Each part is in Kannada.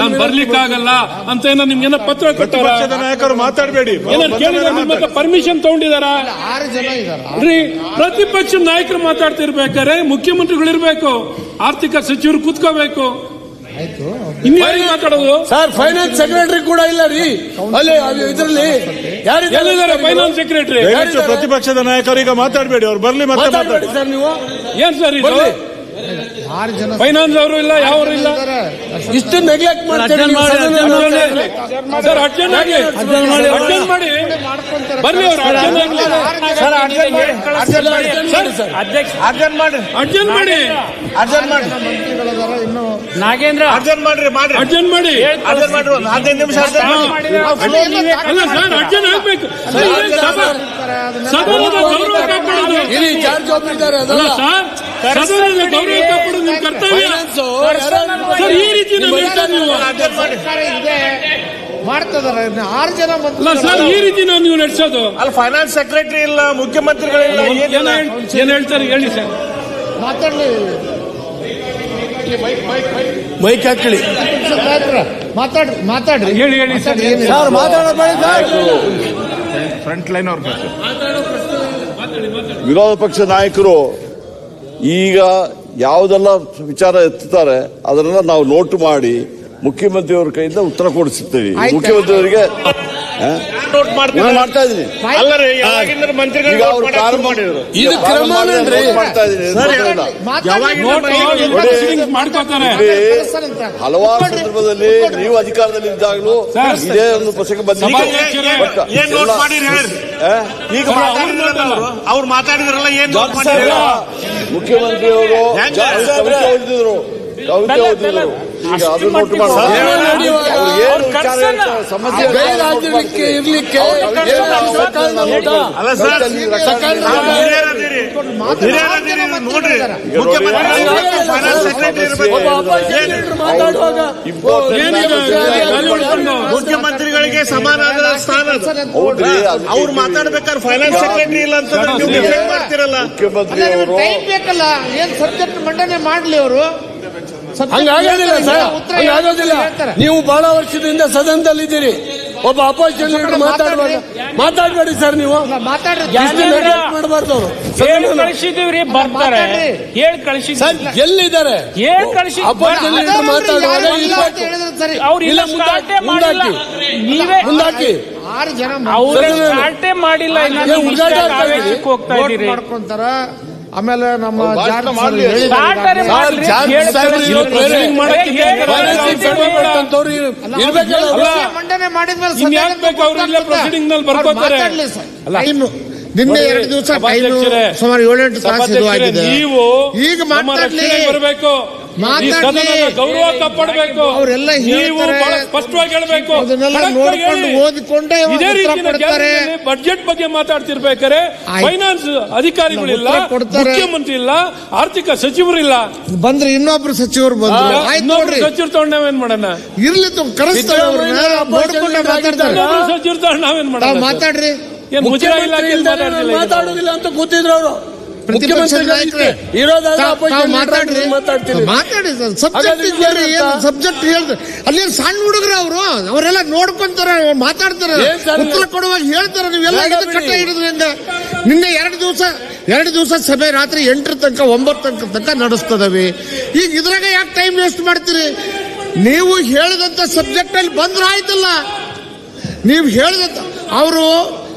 ನಾನು ಬರ್ಲಿಕ್ಕಾಗಲ್ಲ ಅಂತ ಏನೋ ನಿಮ್ಗೇನೋ ಪತ್ರ ಕೊಟ್ಟಾರ? ಪ್ರತಿಪಕ್ಷದ ನಾಯಕರು ಮಾತಾಡಬೇಡಿ. ಕೇಳಿದಾರ ನಿಮ್ಮ ಹತ್ರ ಪರ್ಮಿಷನ್ ತಗೊಂಡಿದಾರ? ಆರು ಜನ ಇದಾರ? ರೀ ಪ್ರತಿಪಕ್ಷ ನಾಯಕರು ಮಾತಾಡ್ತಿರ್ಬೇಕಾರೆ ಮುಖ್ಯಮಂತ್ರಿಗಳು ಇರ್ಬೇಕು ಆರ್ಥಿಕ ಸಚಿವರು ಕೂತ್ಕೋಬೇಕು. ಮಾತಾಡೋದು? ಸರ್ ಫೈನಾನ್ಸ್ ಸೆಕ್ರೆಟರಿ ಕೂಡ ಇಲ್ಲ ರೀ. ಅಲ್ಲಿ ಇದರಲ್ಲಿ ಯಾರಿದ್ದಾರೆ? ಫೈನಾನ್ಸ್ ಸೆಕ್ರೆಟರಿ ಪ್ರತಿಪಕ್ಷದ ನಾಯಕರು ಈಗ ಮಾತಾಡಬೇಡಿ ಅವ್ರು ಬರ್ಲಿ ಮಾತಾಡಬೇಡಿ ಮಾತಾಡಿ ಸರ್ ನೀವು. ಏನ್ ಸರ್ ಇದು? ಫೈನಾನ್ಸ್ ಅವರು ಇಲ್ಲ ಯಾವ್ರು ಇಲ್ಲ. ಇಷ್ಟು ನೆಗ್ಲೆಕ್ಟ್ ಮಾಡ್ತೀರಿ ಸರ್ ಅರ್ಜೆಂಟ್ ಆಗಿ ಅರ್ಜೆಂಟ್ ಮಾಡಿ ಬರ್ಲಿ ಅವ್ರು ಅರ್ಜೆಂಟ್ ಆಗ್ಲಿ ಸರ್, ಅರ್ಜೆಂಟ್ ಮಾಡಿ. ಅರ್ಜೆಂಟ್ ಮಾಡಿ ಸರ್. ಅರ್ಜೆಂಟ್ ಮಾಡ್ರಿ ಮಾಡಿ ಮಾಡ್ರಿ ಇನ್ನು ನಾಗೇಂದ್ರ ಅರ್ಜೆಂಟ್ ಮಾಡ್ರಿ ಮಾಡ್ರಿ ಅರ್ಜೆಂಟ್ ಮಾಡಿ ಅರ್ಜೆಂಟ್ ಮಾಡ್ರಿ ಒಂದು ಹದಿನೈದು ನಿಮಿಷ ಅರ್ಜೆಂಟ್ ಮಾಡಿ ಅಲ್ಲ ಸರ್ ಅರ್ಜೆಂಟ್ ಆಗ್ಬೇಕು ಸರ್, ಇದೇನ್ ಸಭಾ ಗೌರವ ಕಾಪಾಡೋದು ಇಲ್ಲಿ ಚಾರ್ಜ್ ಒಬ್ಬರಿದ್ದಾರೆ ಅಲ್ಲ ಅದಲ್ಲ ಸರ್ ಕರ್ತವ್ಯ. ಈ ರೀತಿ ಮಾಡ್ತದಾರೆ. ಆರು ಜನ ಸರ್ ಈ ರೀತಿ ನಾವು ನೀವು ನಡೆಸೋದು. ಅಲ್ಲಿ ಫೈನಾನ್ಸ್ ಸೆಕ್ರೆಟರಿ ಇಲ್ಲ ಮುಖ್ಯಮಂತ್ರಿಗಳಿಲ್ಲ ಏನ್ ಹೇಳ್ತಾರೆ ಹೇಳಿ ಸರ್. ಮಾತಾಡ್ಲಿ. ಮೈಕ್ ಹಾಕಲಿ. ನಾಯಕರ ಮಾತಾಡ್ರಿ ಮಾತಾಡ್ರಿ. ಹೇಳಿ ಹೇಳಿ sir. Sir sir. Front line ಅವ್ರ ವಿರೋಧ ಪಕ್ಷ ನಾಯಕರು ಈಗ ಯಾವುದೆಲ್ಲ ವಿಚಾರ ಎತ್ತುತ್ತಾರೆ ಅದನ್ನೆಲ್ಲ ನಾವು ನೋಟ್ ಮಾಡಿ ಮುಖ್ಯಮಂತ್ರಿಯವರ ಕೈಯಿಂದ ಉತ್ತರ ಕೊಡಿಸುತ್ತೇವೆ. ಮುಖ್ಯಮಂತ್ರಿಯವರಿಗೆ ನೋಟ್ ಮಾಡ್ತೀನಿ. ನಾನು ಮಾಡ್ತಾ ಇದೀನಿ ಹಲವಾರು ಸಂದರ್ಭದಲ್ಲಿ ನೀವು ಅಧಿಕಾರದಲ್ಲಿ ಇದ್ದಾಗಲೂ ಇದೇ ಒಂದು ಪ್ರಸಂಗ ಬಂದಿದೆ. ಈಗ ಮಾತಾಡಿದ್ರಲ್ಲ ಅವರು. ಅವ್ರು ಮಾತಾಡಿದ್ರಲ್ಲ ಏನ್ ಮುಖ್ಯಮಂತ್ರಿಯವರು ಕವಿತೆ ಓದಿದ್ರು ಕವಿತೆ ಓದಿದ್ರು ಈಗ ಅದು ನೋಟ್ ಮಾಡಿ. ಏನು ವಿಚಾರ ಇರ್ತವೆ, ಸಮಸ್ಯೆ ಇರ್ಲಿಕ್ಕೆ ನೋಡ್ರಿ ಮುಖ್ಯಮಂತ್ರಿಗಳಿಗೆ ಸಮಾನ ಸ್ಥಾನ ಅವ್ರು ಮಾತಾಡ್ಬೇಕಾದ್ರೆ ಫೈನಾನ್ಸ್ ಸೆಕ್ರೆಟರಿ ಇಲ್ಲ ಅಂತ ನೀವು ಡಿಫೆಂಡ್ ಮಾಡ್ತಿರಲ್ಲ. ಟೈಮ್ ಬೇಕಲ್ಲ. ಏನ್ ಸಬ್ಜೆಕ್ಟ್ ಮಂಡನೆ ಮಾಡ್ಲಿ ಅವರು? ಹಂಗಾಗೋದಿಲ್ಲ ಸರ್. ಹಂಗಾಗೋದಿಲ್ಲ. ನೀವು ಬಹಳ ವರ್ಷದಿಂದ ಸದನದಲ್ಲಿದ್ದೀರಿ. ಒಬ್ಬ ಅಪೋಸಿಷನ್ ಲೀಡರ್ ಮಾತಾಡಬಾರ್ದು ಮಾತಾಡಬೇಡಿ. ಸರ್ ನೀವು. ಮಾಡಬಾರ್ದು ಹೇಳ್ ಕಳಿಸಿದೀವ್ರಿ ಬರ್ತಾರೆ. ಹೇಳಿ ಸರ್ ಎಲ್ಲಿದ್ದಾರೆ? ಹೇಳಿ ಕಳಿಸಿ ಅಪೋಸಿಷನ್ ಲೀಡರ್ ಮಾತಾಡುವಾಗ ಅವ್ರು ಇಲ್ಲ ಮುಂದಾಕಿ ಮುಂದಾಕಿ. ನೀವೇ ಮುಂದಾಕಿ. ಆರು ಜನ ಅವ್ರ ಸ್ಟಾರ್ಟೇ ಮಾಡಿಲ್ಲ. ಹೋಗ್ತಾ ಇದ್ದೀರಿ. ಮಾಡ್ಕೊಂತಾರ. ಆಮೇಲೆ ನಮ್ಮ ಮಂಡನೆ ಮಾಡಿದ್ಮೇಲೆ ನಿನ್ನೆ ಎರಡು ದಿವಸ ಸುಮಾರು ಏಳೆಂಟು ತಾಸು ಆಗಿದೆ ನೀವು ಈಗ ಮಾತಾಡ್ಲಿ ಬರಬೇಕು ಈ. ಸದನದ ಗೌರವ ಕಾಪಾಡಬೇಕು. ಅವರೆಲ್ಲ ನೀವು. ಬಹಳ ಸ್ಪಷ್ಟವಾಗಿ ಹೇಳಬೇಕು. ಅದನ್ನೆಲ್ಲ ನೋಡ್ಕೊಂಡು. ಓದಿಕೊಂಡೇ ಅವ್ರು ಇದೇ ಉತ್ತರ ರೀತಿಯ ಕೊಡ್ತಾರೆ. ಗ್ಯಾಲರಿಯಲ್ಲಿ ಬಡ್ಜೆಟ್ ಬಗ್ಗೆ ಮಾತಾಡ್ತಿರ್ಬೇಕಾರೆ ಆಯ್ತು. ಫೈನಾನ್ಸ್ ಅಧಿಕಾರಿಗಳಿಲ್ಲ ಉತ್ತರ ಕೊಡ್ತಾರೆ. ಮುಖ್ಯಮಂತ್ರಿ ಇಲ್ಲ ಆರ್ಥಿಕ ಸಚಿವರಿಲ್ಲ ಬಂದ್ರೆ ಇನ್ನೊಬ್ರು ಸಚಿವರು ಬಂದ್ರು. ಆಯ್ತು ನೋಡ್ರಿ. ಸಚಿವರು ತಗೊಂಡ್ ನಾವೇನ್ ಮಾಡೋಣ? ಇರ್ಲಿ ಕರೆಸ್ತಾರೆ ಅವ್ರನ್ನ ನೋಡ್ಕೊಂಡೆ ಮಾತಾಡ್ತಾರೆ. ಇನ್ನೊಬ್ರು ಸಚಿವರು ತಗೊಂಡ್ ನಾವೇನ್ ತಾವ್ ಮಾಡೋಣ ಮಾತಾಡ್ರಿ. ಏನ್ ಮುಜರಾ ಮುಖ್ಯಮಂತ್ರಿ ಇಲಾಖೆಯಲ್ಲಿ ಮಾತಾಡೋದಿಲ್ಲ ಮಾತಾಡುದಿಲ್ಲ ಅಂತ ಗೊತ್ತಿದ್ರು ಅವರು. ಮಾತಾಡಿ ಸಬ್ಜೆಕ್ಟ್ ಹೇಳ್ರಿ ಅಲ್ಲಿ ಸಣ್ಣ ಹುಡುಗರು ಅವರು ಅವರೆಲ್ಲ ನೋಡ್ಕೊಂತಾರೆ ಮಾತಾಡ್ತಾರೆ. ಉತ್ತರ ಕೊಡುವಾಗ ಹೇಳ್ತಾರೆ ನೀವೆಲ್ಲ ಕಟ್ಟ. ಹಿಡಿದ್ರಿ ಹಂಗ ನಿನ್ನೆ ಎರಡು ದಿವಸ ಎರಡು ದಿವಸ ಸಭೆ ರಾತ್ರಿ ಎಂಟರ ತನಕ ಒಂಬತ್ತು ತನಕ ತನಕ ನಡೆಸ್ತದವಿ. ಈಗ ಇದ್ರಾಗ ಯಾಕೆ ಟೈಮ್ ವೇಸ್ಟ್ ಮಾಡ್ತೀರಿ? ನೀವು ಹೇಳಿದಂತ ಸಬ್ಜೆಕ್ಟ್ ಅಲ್ಲಿ ಬಂದ್ರೆ ಆಯ್ತಲ್ಲ. ನೀವು ಹೇಳಿದಂತ ಅವರು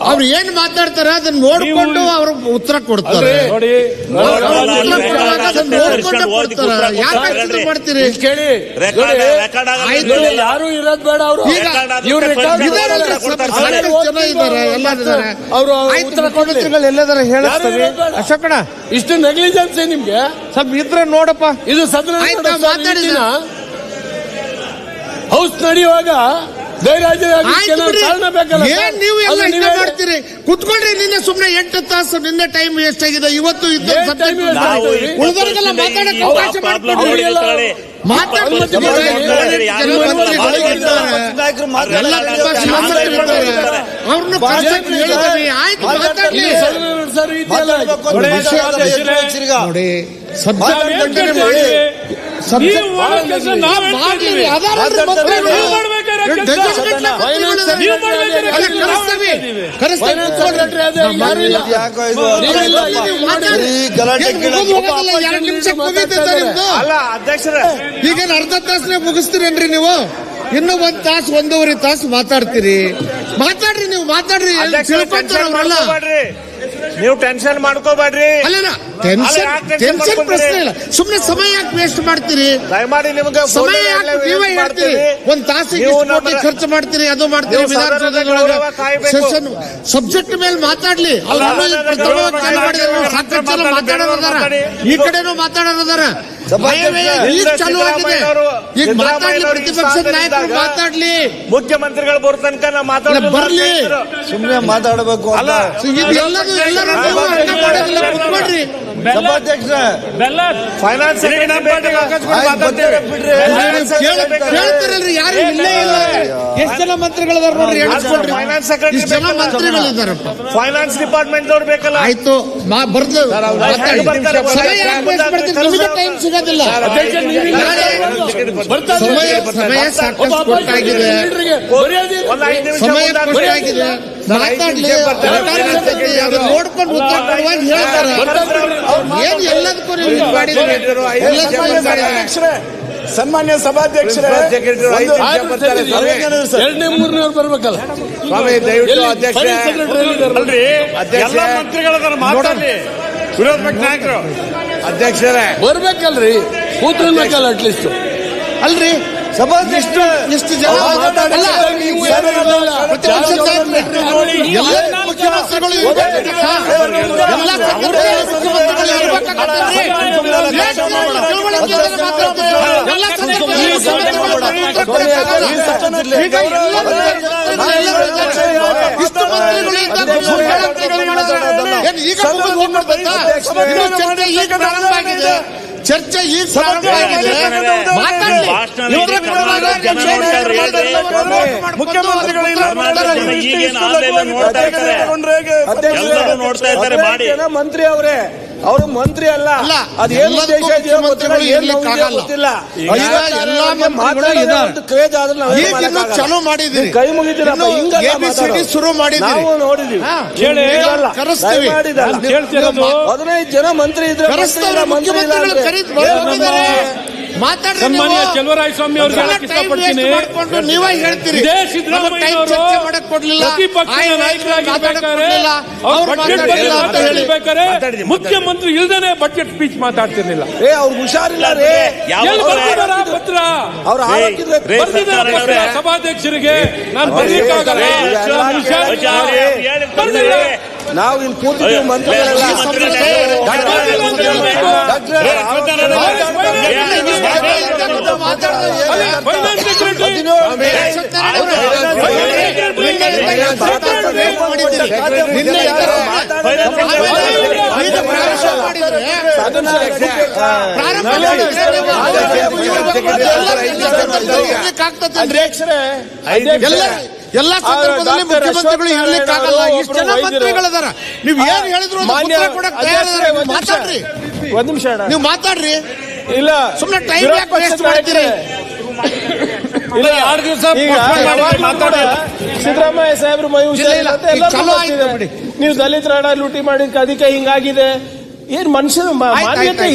ಅವ್ರು ಏನ್ ಮಾತಾಡ್ತಾರೆ ಅದನ್ನ ನೋಡ್ಕೊಂಡು ಅವ್ರ ಉತ್ತರ ಕೊಡ್ತಾರೆ. ಯಾಕೆ ಮಾಡ್ತೀರಿ? ಕೇಳಿ ರೆಕಾರ್ಡ್ ರೆಕಾರ್ಡ್ ಆಗಲ್ಲ ಯಾರು ಇರೋದ್ ಬೇಡ ಅವರು. ಜನ ಇದ್ದಾರೆ ಎಲ್ಲ ಇದ್ದಾರೆ. ಅವರು ಆಯ್ತು ಉತ್ತರ ಮುಖ್ಯಮಂತ್ರಿಗಳು ಎಲ್ಲದಾರ ಬೇಡ. ಅಶೋಕಣ ಇಷ್ಟು ನೆಗ್ಲಿಜೆನ್ಸ್ ನಿಮ್ಗೆ? ಸ್ವಲ್ಪ ಇದ್ರೆ ನೋಡಪ್ಪ. ಇದು ಸದನ ಹೌಸ್ ನಡೆಯುವಾಗ ಏನ್ ನೀವು ಎಲ್ಲ ಮಾಡ್ತೀರಿ ಕುತ್ಕೊಂಡ್ರಿ ನಿನ್ನೆ ಸುಮ್ನೆ ಎಂಟು ತಾಸು ನಿನ್ನೆ ಟೈಮ್ ವೇಸ್ಟ್ ಆಗಿದೆ ಇವತ್ತು ಇದ್ದ ಆಗಿದೆ? ಮಾತಾಡಕ್ಕೆ ಅವಕಾಶ ಮಾಡ್ಕೊಡಿ. ನೋಡಿ ನಾವೇನ್ ಅಲ್ಲಿ ಅಧ್ಯಕ್ಷರೇ. ಈಗೇನ್ ಅರ್ಧ ತಾಸನೇ ಮುಗಿಸ್ತೀರೇನ್ರಿ ನೀವು? ಇನ್ನು ಒಂದ್ ತಾಸು ಒಂದೂವರೆ ತಾಸು ಮಾತಾಡ್ತೀರಿ. ಮಾತಾಡ್ರಿ ನೀವು ಮಾತಾಡ್ರಿ. ನೀವು ಟೆನ್ಷನ್ ಮಾಡ್ಕೋಬೇಡ್ರಿ. ಅಲ್ಲ, ಟೆನ್ಷನ್ ಟೆನ್ಷನ್? ಪ್ರಶ್ನೆ ಇಲ್ಲ. ಸುಮ್ನೆ ಸಮಯ ಯಾಕೆ ವೇಸ್ಟ್ ಮಾಡ್ತೀರಿ? ದಯಮಾಡಿ ನಿಮ್ಗೆ ಸಮಯ ಯಾಕೆ ನೀವೇ ಹೇಳ್ತೀರಿ? ಒಂದ್ ತಾಸಿಗೆ ಕೋಟಿ ಖರ್ಚು ಮಾಡ್ತೀರಿ ಅದು ಮಾಡ್ತೀರಿ ವಿಧಾನಸೌಧದೊಳಗೆ. ಸೆಷನ್ ಸಬ್ಜೆಕ್ಟ್ ಮೇಲೆ ಮಾತಾಡ್ಲಿ. ಅವ್ರು ಸಾಕಷ್ಟು ಜನ ಮಾತಾಡಿ, ಮಾತಾಡೋರದಾರ ಈ ಕಡೆನೂ ಮಾತಾಡೋರದಾರ ಭಯವೇ ಈಗ ಮಾತಾಡ್ಲಿ ಪ್ರತಿಪಕ್ಷದ ನಾಯಕರು ಮಾತಾಡ್ಲಿ. ಮುಖ್ಯಮಂತ್ರಿಗಳು ಬರೋ ತನಕ ನಾವು ಮಾತಾಡೋದು ಬರ್ಲಿ. ಸುಮ್ಮನೆ ಮಾತಾಡಬೇಕು ಅಲ್ಲ ಬೆಲ್ಲ ಫೈನಾನ್ಸ್? ಯಾರು ಇಲ್ಲೇ ಇಲ್ಲ. ಎಷ್ಟು ಜನ ಮಂತ್ರಿಗಳಿದಾರ ನೋಡ್ರಿ ಎಣಿಸ್ಕೊಳ್ರಿ ಫೈನಾನ್ಸ್ ಸೆಕ್ರೆಟರಿ ಇಷ್ಟು ಜನ ಮಂತ್ರಿಗಳಿದಾರಪ್ಪ. ಫೈನಾನ್ಸ್ ಡಿಪಾರ್ಟ್ಮೆಂಟ್ ಅವ್ರು ಬೇಕಲ್ಲ? ಆಯ್ತು ಬರ್ದು ಮಾತಾಡಿ. ಯಾಕೆ ಮಾಡ್ತೀರಿ? ನಿಮಗೆ ಟೈಮ್ ಸಮಯ ಸಮಯ ಸಾಕಷ್ಟು ಕೊಟ್ಟಾಗಿದೆ. ಒಂದ್ ಐದು ನಿಮಿಷ ಸಮಯ. ಕೊಟ್ಟಾಗಿದೆ. ಮಾತಾಡ್ಲಿ ನೋಡ್ಕೊಂಡು ಉತ್ತರ ಕೊಡುವಾಗ ಹೇಳ್ತಾರೆ. ಏನ್ ಎಲ್ಲದಕ್ಕೂ ನೀವು ಮಾಡಿದ್ರಿ ಸನ್ಮಾನ್ಯ ಸಭಾಧ್ಯಕ್ಷರೇ ಎರಡನೇ ಮೂರನೇ ಬರ್ಬೇಕಲ್ಲ. ಸ್ವಾಮಿ ದಯವಿಟ್ಟು ಅಧ್ಯಕ್ಷರೇ ಅಲ್ರಿ ಎಲ್ಲ ಮಂತ್ರಿಗಳದಾರ ಮಾತಾಡ್ಲಿ. ವಿರೋಧ ಪಕ್ಷ ನಾಯಕರು. ಅಧ್ಯಕ್ಷರೇ. ಬರ್ಬೇಕಲ್ರಿ. ಕೂತ್ಕೊಳ್ಬೇಕಲ್ಲ ಅಟ್ಲೀಸ್ಟ್ ಅಲ್ರಿ? ಇಷ್ಟು ಎಷ್ಟು ಜನ. ಈಗ ಈಗ ಪ್ರಾರಂಭ ಆಗಿದೆ ಚರ್ಚೆ ಈಗ ಮುಖ್ಯಮಂತ್ರಿಗಳು ನೋಡ್ತಾ ಇದ್ದಾರೆ ಮಾಡಿ ಮಂತ್ರಿ ಅವರೇ ಅವರು ಮಂತ್ರಿ ಅಲ್ಲ. ಅದೇನು ಎಲ್ಲದಕ್ಕೂ ಉದ್ದೇಶ ಇದೆಯೋ ಗೊತ್ತಿಲ್ಲ, ಮುಖ್ಯಮಂತ್ರಿಗಳು ಏನ್. ಗೊತ್ತಿಲ್ಲ. ಕ್ರೇಜ್ ಆದ್ರೆ. ಚಾಲೂ ಮಾಡಿದ್ದೀರಿ. ಕೈ ಹಿಂಗಲ್ಲ ಶುರು ಮಾಡಿದ್ದೀರಿ. ನಾವು ನೋಡಿದೀವಿ. ಕರೆಸ್ತೀವಿ. ಹದಿನೈದು ಜನ ಮಂತ್ರಿ ಇದ್ರೆ ಮುಖ್ಯಮಂತ್ರಿಗಳು ಮಂತ್ರಿ ಇಲ್ಲ, ಸನ್ಮಾನ್ಯ ನೀವು. ಸ್ವಾಮಿ ಅವ್ರಿಗೆ ಇಷ್ಟಪಡ್ತೀನಿ ನೀವೇ ಹೇಳ್ತೀರಿ. ಆಯ್ತು, ನಾಯಕರಾಗಿರ್ಬೇಕಾದ್ರೆ ಬಜೆಟ್ ಮುಖ್ಯಮಂತ್ರಿ ಇಲ್ದೇನೆ ಬಜೆಟ್ ಸ್ಪೀಚ್ ಮಾತಾಡ್ತಿರ್ಲಿಲ್ಲ. ಏ ಅವ್ರು ಹುಷಾರಿಲ್ಲ ರೇ. ಪತ್ರ? ಅವ್ರ ಸಭಾಧ್ಯಕ್ಷರಿಗೆ. ನಾನು ಬರ್ಲಿಕ್ಕಾಗಲ್ಲ. ನಾವು ಇಲ್ಲಿ ಕೂತಿದ್ದೀವಿ ಮಂತ್ರಿಗಳೆಲ್ಲ ಈ ಎಲ್ಲ ಸಂದರ್ಭದಲ್ಲಿ ಮುಖ್ಯಮಂತ್ರಿಗಳು ಇರ್ಲಿಕ್ಕಾಗಲ್ಲ ಇಷ್ಟು ಜನ ಮಂತ್ರಿಗಳಿದಾರ. ನೀವ್ ಏನ್ ಹೇಳಿದ್ರು. ಮಾತಾಡ್ರಿ. ಒಂದ್ ನಿಮಿಷ ನೀವು ಮಾತಾಡ್ರಿ. ಇಲ್ಲ ಸುಮ್ನೆ ಟೈಮ್ ಯಾಕೆ ವೇಸ್ಟ್ ಮಾಡ್ತೀರಿ? ಇಲ್ಲ ಎರಡು ದಿವಸ ಸಿದ್ದರಾಮಯ್ಯ ಸಾಹೇಬ್ರು ಮೈ. ಹುಷಾರಿಲ್ಲ. ನೀವು ದಲಿತರ ಲೂಟಿ ಮಾಡಿದ ಅದಕ್ಕೆ ಹಿಂಗಾಗಿದೆ. ಏನ್ ಮನುಷ್ಯನ ಮಾನ್ಯತೆ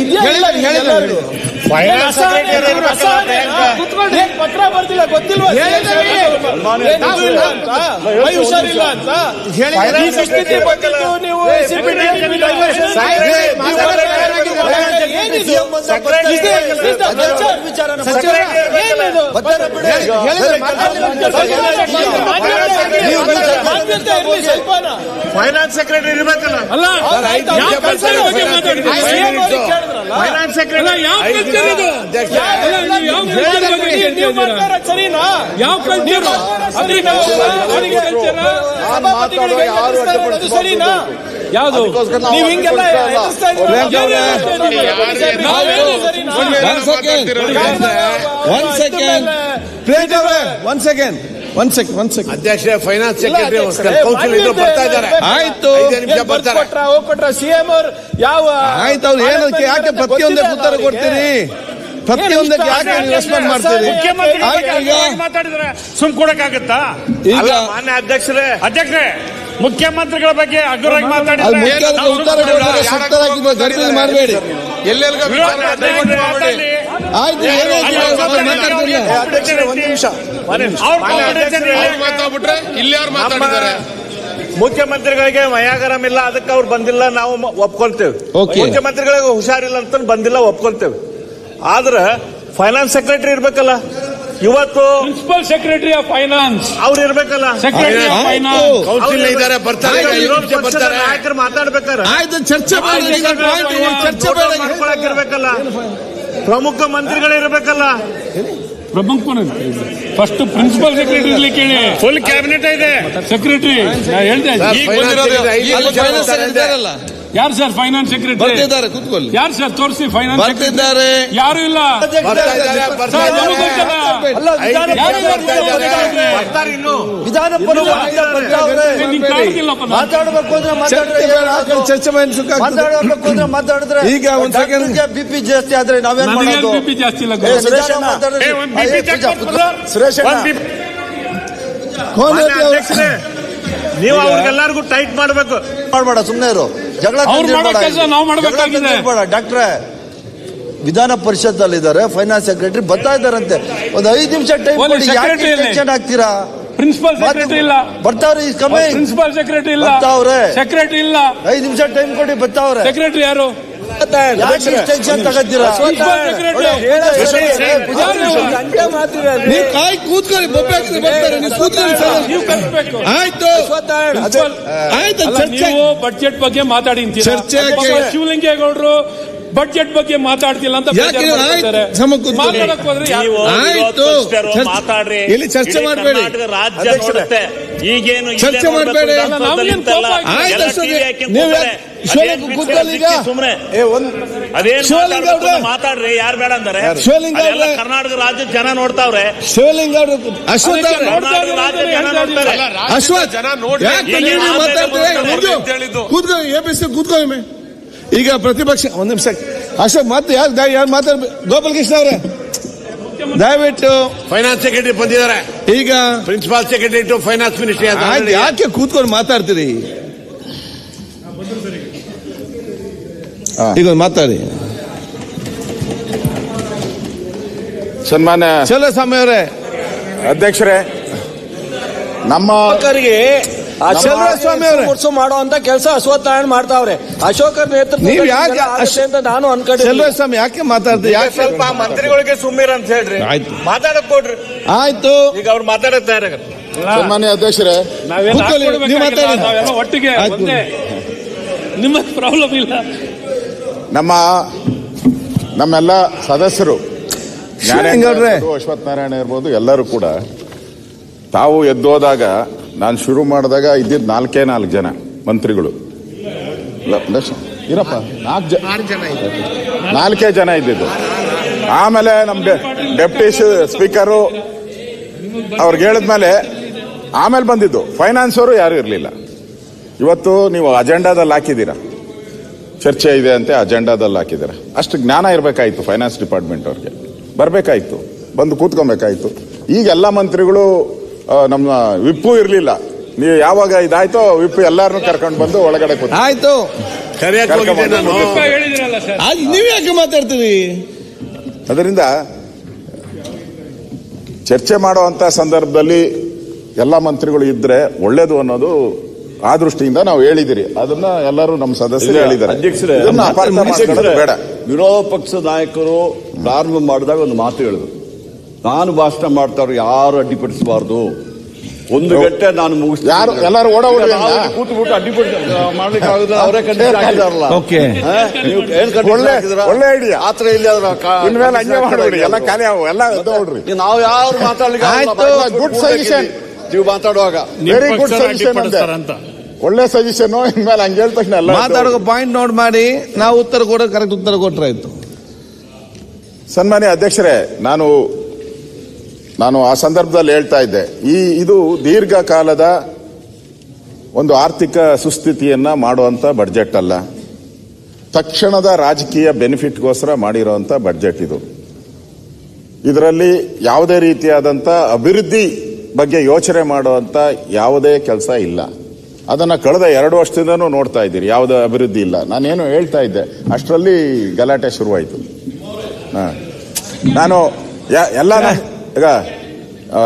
ಪತ್ರ ಬರ್ತಿಲ್ಲ ಗೊತ್ತಿಲ್ವಾ? ಹುಷಾರಿಲ್ಲ ಅಂತ? ನೀವು ಫೈನಾನ್ಸ್ ಸೆಕ್ರೆಟರಿ ಇರ್ಬೇಕಲ್ಲ? ಅಲ್ಲ ಫೈನಾನ್ಸ್ ಸೆಕ್ರೆಟರಿ ಸರಿನಾ? ಯಾವ ಕಲ್ಚರ್ ಯಾವುದು ನೀವು ಹಿಂಗೆಲ್ಲ one second one second one second ಅಧ್ಯಕ್ಷ ಫೈನಾನ್ಸ್ ಸೆಕ್ರೆಟರಿ ಕೌನ್ಸಿಲ್ ಇದ್ರು ಬರ್ತಾ ಇದ್ದಾರೆ. ಆಯ್ತು. ಕೊಟ್ರ ಸಿಎಂ ಅವ್ರು ಯಾವ ಆಯ್ತು ಅವ್ರು ಏನಕ್ಕೆ ಯಾಕೆ ಪ್ರತಿಯೊಂದಕ್ಕೆ ಉತ್ತರ ಕೊಡ್ತೀರಿ? ಪ್ರತಿಯೊಂದಕ್ಕೆ ಯಾಕೆ ರೆಸ್ಪಾಂಡ್ ಮಾಡ್ತೀರಿ? ಈಗ ಮಾತಾಡಿದ್ರೆ ಸುಮ್ ಕೊಡಕ್ಕಾಗತ್ತಾ? ಈಗ- ಅಲ್ಲ, ಮಾನ್ಯ ಅಧ್ಯಕ್ಷರೇ. ಅಧ್ಯಕ್ಷರೇ ಮುಖ್ಯಮಂತ್ರಿಗಳ ಬಗ್ಗೆ ಅಗ್ರವಾಗಿ ಮಾತಾಡಿ ಮಾತಾಡಿದ್ರೆ ಮಾಡಬೇಡಿ. ಮುಖ್ಯಮಂತ್ರಿಗಳಿಗೆ ಮಯಾಗರಂ ಇಲ್ಲ ಅದಕ್ಕೆ ಅವ್ರು ಬಂದಿಲ್ಲ ನಾವು ಒಪ್ಕೊಳ್ತೇವೆ. ಮುಖ್ಯಮಂತ್ರಿಗಳಿಗೆ ಹುಷಾರಿಲ್ಲ ಅಂತ ಬಂದಿಲ್ಲ ಒಪ್ಕೊಳ್ತೇವೆ. ಆದ್ರೆ ಫೈನಾನ್ಸ್ ಸೆಕ್ರೆಟರಿ ಇರ್ಬೇಕಲ್ಲ? ಇವತ್ತು ಪ್ರಿನ್ಸಿಪಲ್ ಸೆಕ್ರೆಟರಿ ಆಫ್ ಫೈನಾನ್ಸ್ ಅವ್ರು ಇರ್ಬೇಕಲ್ಲ. ಸೆಕ್ರೆಟರಿ ಆಫ್ ಫೈನಾನ್ಸ್ ಕೌನ್ಸಿಲ್ ಇದ್ದಾರೆ ಬರ್ತಾರೆ ನಾಯಕರು ಮಾತಾಡ್ಬೇಕಾರೆ ಆಯ್ತು ಚರ್ಚೆ ಚರ್ಚೆ ಇರ್ಬೇಕಲ್ಲ. ಪ್ರಮುಖ ಮಂತ್ರಿಗಳು ಇರ್ಬೇಕಲ್ಲ. ಪ್ರಮುಖ ಫಸ್ಟ್ ಪ್ರಿನ್ಸಿಪಲ್ ಸೆಕ್ರೆಟರಿ ಇರ್ಲಿ ಕೇಳಿ. ಫುಲ್ ಕ್ಯಾಬಿನೆಟ್ ಇದೆ. ಸೆಕ್ರೆಟರಿ ನಾ ಯಾರು ಸರ್ ಫೈನಾನ್ಸ್ ಸೆಕ್ರೆಟರಿ ಬರ್ತಿದ್ದಾರೆ ಕೂತ್ಕೊಳ್ಳಿ. ಯಾರು ಸರ್ ತೋರಿಸಿ ಫೈನಾನ್ಸ್ ಬರ್ತಿದ್ದಾರೆ. ಯಾರು ಇಲ್ಲ? ಚರ್ಚೆ ಬೇಡ, ಚರ್ಚೆ ಮಾಡಿ ಮಾತಾಡಬೇಕು ಅಂದ್ರೆ ಮಾತಾಡಿದ್ರೆ ಈಗ ಒಂದ್ ಸೆಕೆಂಡ್ ಬಿಪಿ ಜಾಸ್ತಿ ಆದ್ರೆ ನಾವೇನ್ ನನಗೆ ಮಾಡೋದು? ಬಿಪಿ ಜಾಸ್ತಿ ಇಲ್ಲ. ಸುರೇಶ್ ನೀವು ಅವ್ರಿಗೆಲ್ಲರಿಗೂ ಟೈಟ್ ಮಾಡ್ಬೇಕು. ಮಾಡ್ಬೇಡ ಸುಮ್ನೆ ಇರು. ಅವ್ರು ಮಾಡೋ ಕೆಲ್ಸ ನಾವು ಮಾಡ್ಬೇಕಾಗಿದೆ. ಡಾಕ್ಟ್ರೆ ವಿಧಾನ ಪರಿಷತ್ ಅಲ್ಲಿ ಇದ್ದಾರೆ ಫೈನಾನ್ಸ್ ಸೆಕ್ರೆಟರಿ ಬರ್ತಾ ಇದ್ದಾರಂತೆ. ಒಂದ್ ಐದು ನಿಮಿಷ ಟೈಮ್. ಟೆನ್ಷನ್ ಆಗ್ತೀರಾ? ಪ್ರಿನ್ಸಿಪಲ್ ಸೆಕ್ರೆಟರಿ ಇಲ್ಲ. ಬರ್ತಾವ್ರೆ ಕಮ್ಮಿ ಪ್ರಿನ್ಸಿಪಲ್ ಸೆಕ್ರೆಟರಿ ಇಲ್ಲ. ಬರ್ತಾವ್ರೆ. ಸೆಕ್ರೆಟರಿ ಇಲ್ಲ. ಐದು ನಿಮಿಷ ಟೈಮ್ ಕೊಡಿ ಬರ್ತಾವ್ರೆ. ಸೆಕ್ರೆಟರಿ ಯಾರು? ನೀವು ಕಾಯ್ ಕೂತ್ಕೊಳ್ಳಿ ಬೊಬ್ಬೆ ಬರ್ತಾರೆ ನೀವು ಕೂತ್ಕೊಳ್ಳಿ ಆಯ್ತು. ಆಯ್ತು ಚರ್ಚೆ. ಬಡ್ಜೆಟ್ ಬಗ್ಗೆ ಮಾತಾಡಿ. ಚರ್ಚೆ? ಶಿವಲಿಂಗೇಗೌಡರು ಬಡ್ಜೆಟ್ ಬಗ್ಗೆ ಮಾತಾಡ್ತಿಲ್ಲ ಅಂತ ಮಾತಾಡಕ್ ಹೋದ್ರೆ ಮಾತಾಡ್ರಿ. ಇಲ್ಲಿ ಚರ್ಚೆ ಮಾಡಬೇಡಿ. ರಾಜ್ಯ. ನೋಡುತ್ತೆ. ಈಗೇನು ಚರ್ಚೆ ಮಾಡಬೇಡಿ. ಎಲ್ಲ ಮಾತಾಡ್ರಿ ಯಾರು ಬೇಡ ಅಂದ್ರೆ. ಶಿವಲಿಂಗ ಕರ್ನಾಟಕ ರಾಜ್ಯದ ಜನ ನೋಡ್ತಾವ್ರೆ. ಶಿವಲಿಂಗ ಇದ್ದಾರೆ? ಜನ ನೋಡಿ. ಕೂತ್ಕೊಳ್ಳಿ ಎ ಪಿ ಸಿ ಕೂತ್ಕೊಳ್ಳಿ. ಈಗ ಪ್ರತಿಪಕ್ಷ ಒಂದ್ ನಿಮಿಷ. ಅಶೋಕ್ ಮತ್ತೆ ಯಾರು ಯಾರು ಮಾತಾಡ ಗೋಪಾಲ್ ಕೃಷ್ಣ ಅವರೇ. ದಯವಿಟ್ಟು ಫೈನಾನ್ಸ್ ಸೆಕ್ರೆಟರಿ ಬಂದಿದ್ದಾರೆ. ಈಗ principal secretary to finance ministry ಆಯ್ತು ಯಾಕೆ ಕೂತ್ಕೊಂಡು ಮಾತಾಡ್ತೀರಿ? ಈಗ ಮಾತಾಡಿ ಮಾತಾಡಿ. ಸನ್ಮಾನ್ಯ ಚಲಸ್ವಾಮಿ ಅವರೇ. ಅಧ್ಯಕ್ಷರೇ ನಮ್ಮ ಅವರೇ ವರ್ಷ ಮಾಡೋ ಅಂತ ಕೆಲಸ ಅಶ್ವತ್ಥನಾರಾಯಣ ಮಾಡ್ತಾವ್ರೆ. ಅಶೋಕರ್ ನೇತೃತ್ವ ನೀವು ಯಾಕೆ ಅಂತ ನಾನು ಅನ್ಕೊಂಡಿದ್ದೀನಿ. ಸ್ವಾಮಿ ಯಾಕೆ ಮಾತಾಡ್ತೀರಿ ಯಾಕೆ ಸ್ವಲ್ಪ ಮಂತ್ರಿಗಳಿಗೆ ಸುಮ್ಮೀರ್ ಅಂತ ಹೇಳ್ರಿ. ಆಯ್ತು. ಮಾತಾಡಕ್ ಕೊಡ್ರಿ. ಆಯ್ತು. ಈಗ ಅವ್ರು ಮಾತಾಡಕ್ ತಯಾರಾಗ ಸನ್ಮಾನ್ಯ ಅಧ್ಯಕ್ಷರೇ ಒಟ್ಟಿಗೆ ಒಂದೇ. ನಿಮ್ಮ ಪ್ರಾಬ್ಲಮ್ ಇಲ್ಲ. ನಮ್ಮ ನಮ್ಮೆಲ್ಲ ಸದಸ್ಯರು ಅಶ್ವತ್ಥನಾರಾಯಣ ಇರ್ಬೋದು ಎಲ್ಲರೂ ಕೂಡ ತಾವು ಎದ್ದೋದಾಗ ನಾನು ಶುರು ಮಾಡಿದಾಗ ಇದ್ದಿದ್ದು ನಾಲ್ಕೇ ನಾಲ್ಕು ಜನ ಮಂತ್ರಿಗಳು. ಇರಪ್ಪ ನಾಲ್ಕು ಜನ ನಾಲ್ಕೇ ಜನ ಇದ್ದಿದ್ದು. ಆಮೇಲೆ ನಮ್ಮ ಡೆಪ್ಟಿ ಸ್ಪೀಕರು ಅವ್ರಿಗೆ ಹೇಳಿದ್ಮೇಲೆ ಆಮೇಲೆ ಬಂದಿದ್ದು. ಫೈನಾನ್ಸ್ ಅವರು ಯಾರು ಇರಲಿಲ್ಲ. ಇವತ್ತು ನೀವು ಅಜೆಂಡಾದಲ್ಲಿ ಹಾಕಿದ್ದೀರಾ. ಚರ್ಚೆ ಇದೆ ಅಂತ ಅಜೆಂಡಾದಲ್ಲಿ ಹಾಕಿದ್ದೀರಾ. ಅಷ್ಟು ಜ್ಞಾನ ಇರಬೇಕಾಯ್ತು ಫೈನಾನ್ಸ್ ಡಿಪಾರ್ಟ್ಮೆಂಟ್ ಅವ್ರಿಗೆ. ಬರಬೇಕಾಯ್ತು. ಬಂದು ಕೂತ್ಕೊಬೇಕಾಯ್ತು. ಈಗ ಎಲ್ಲ ಮಂತ್ರಿಗಳು ನಮ್ಮ ವಿಪ್ಪು ಇರಲಿಲ್ಲ. ನೀವು ಯಾವಾಗ ಇದಾಯ್ತೋ ವಿಪ್ಪು ಎಲ್ಲಾರನು ಕರ್ಕೊಂಡು ಬಂದು ಒಳಗಡೆ ಆಯ್ತು. ಕರೆಯಕ್ ಹೋಗಿದ್ದೆ ನಾನು ಹೇಳಿದಿರಲ್ಲ ಸರ್. ಆಯ್ತು ನೀವ್ ಯಾಕೆ ಮಾತಾಡ್ತೀರಿ? ಅದರಿಂದ ಚರ್ಚೆ ಮಾಡುವಂತ ಸಂದರ್ಭದಲ್ಲಿ ಎಲ್ಲ ಮಂತ್ರಿಗಳು ಇದ್ರೆ ಒಳ್ಳೇದು ಅನ್ನೋದು ಆ ದೃಷ್ಟಿಯಿಂದ ನಾವು ಹೇಳಿದಿರಿ. ಅದನ್ನ ಎಲ್ಲರೂ ನಮ್ಮ ಸದಸ್ಯರು ಹೇಳಿದ್ದಾರೆ. ಅಧ್ಯಕ್ಷರೇ ಇದನ್ನ ಅಪಾರ್ಥ ಮಾಡ್ಕೊಳ್ಳೋದು ಬೇಡ. ವಿರೋಧ ಪಕ್ಷದ ನಾಯಕರು ಪ್ರಾರಂಭ ಮಾಡಿದಾಗ ಒಂದು ಮಾತು ಹೇಳಿದ್ರು. ನಾನು ಭಾಷಣ ಮಾಡ್ತಾರೋ ಯಾರು ಅಡ್ಡಿಪಡಿಸಬಾರ್ದು? ಒಂದು ಗಂಟೆ ನಾನು ಮುಗಿಸ್ತೀನಿ. ಯಾರು ಎಲ್ಲರೂ ಇಲ್ಲಿ ಕೂತ್ಬಿಟ್ಟು ಅಡ್ಡಿಪಡಿಸ ಮಾಡ್ಲಿಕ್ಕೆ ಆಗುದಿಲ್ಲ ಅವರೇ ಕಂಡಿದ್ದು ಹಾಕಿದಾರಲ್ಲ. ಓಕೆ. ನೀವು ಕಂಡಿದ್ದು ಒಳ್ಳೆ- ಐಡಿಯಾ ಒಳ್ಳೆ idea. ಆತರ ಇಲ್ಲಿ ಅದ್ರ ಇನ್ಮೇಲೆ ಹಂಗೆ ಕಂಡಿದ್ದು ಎಲ್ಲ. ಖಾಲಿ ಅವು ಎಲ್ಲ ನೋಡ್ರಿ ನಾವು ಯಾರು ಮಾತಾಡ್ಲಿಕ್ಕೆ. ಆಯ್ತು, ಬಾಯ್ಬಿಟ್ಟು ಸಜೆಷನ್ ನೀವು ಮಾತಾಡುವಾಗ. ವೆರಿ ಗುಡ್ ಸಜೆಷನ್ ಅಂತ ಒಳ್ಳೆ ಸಜೆಷನ್ ಇನ್ಮೇಲೆ ಹಂಗೆ ಹೇಳಿದ ತಕ್ಷಣ ಎಲ್ಲ ಮಾತಾಡೋ ಪಾಯಿಂಟ್ ನೋಟ್ ಮಾಡಿ ನಾವು ಉತ್ತರ ಕೊಡೋ ಕರೆಕ್ಟ್ ಉತ್ತರ ಕೊಟ್ರೆ ಆಯ್ತು. ಸನ್ಮಾನ್ಯ ಅಧ್ಯಕ್ಷರೇ ನಾನು ನಾನು ಆ ಸಂದರ್ಭದಲ್ಲಿ ಹೇಳ್ತಾ ಇದ್ದೆ. ಈ, ಇದು ದೀರ್ಘಕಾಲದ ಒಂದು ಆರ್ಥಿಕ ಸುಸ್ಥಿತಿಯನ್ನ ಮಾಡುವಂತ ಬಡ್ಜೆಟ್ ಅಲ್ಲ. ತಕ್ಷಣದ ರಾಜಕೀಯ ಬೆನಿಫಿಟ್ಗೋಸ್ಕರ ಮಾಡಿರುವಂತ ಬಡ್ಜೆಟ್ ಇದು. ಇದರಲ್ಲಿ ಯಾವುದೇ ರೀತಿಯಾದಂಥ ಅಭಿವೃದ್ಧಿ ಬಗ್ಗೆ ಯೋಚನೆ ಮಾಡುವಂತ ಯಾವುದೇ ಕೆಲಸ ಇಲ್ಲ. ಅದನ್ನ ಕಳೆದ ಎರಡು ವರ್ಷದಿಂದನೂ ನೋಡ್ತಾ ಇದ್ದೀರಿ. ಯಾವುದೇ ಅಭಿವೃದ್ಧಿ ಇಲ್ಲ. ನಾನೇನು ಹೇಳ್ತಾ ಇದ್ದೆ. ಅಷ್ಟರಲ್ಲಿ ಗಲಾಟೆ ಶುರುವಾಯಿತು. ನಾನು ನಾನು ಯಾ- ಎಲ್ಲ ಈಗ ಆ,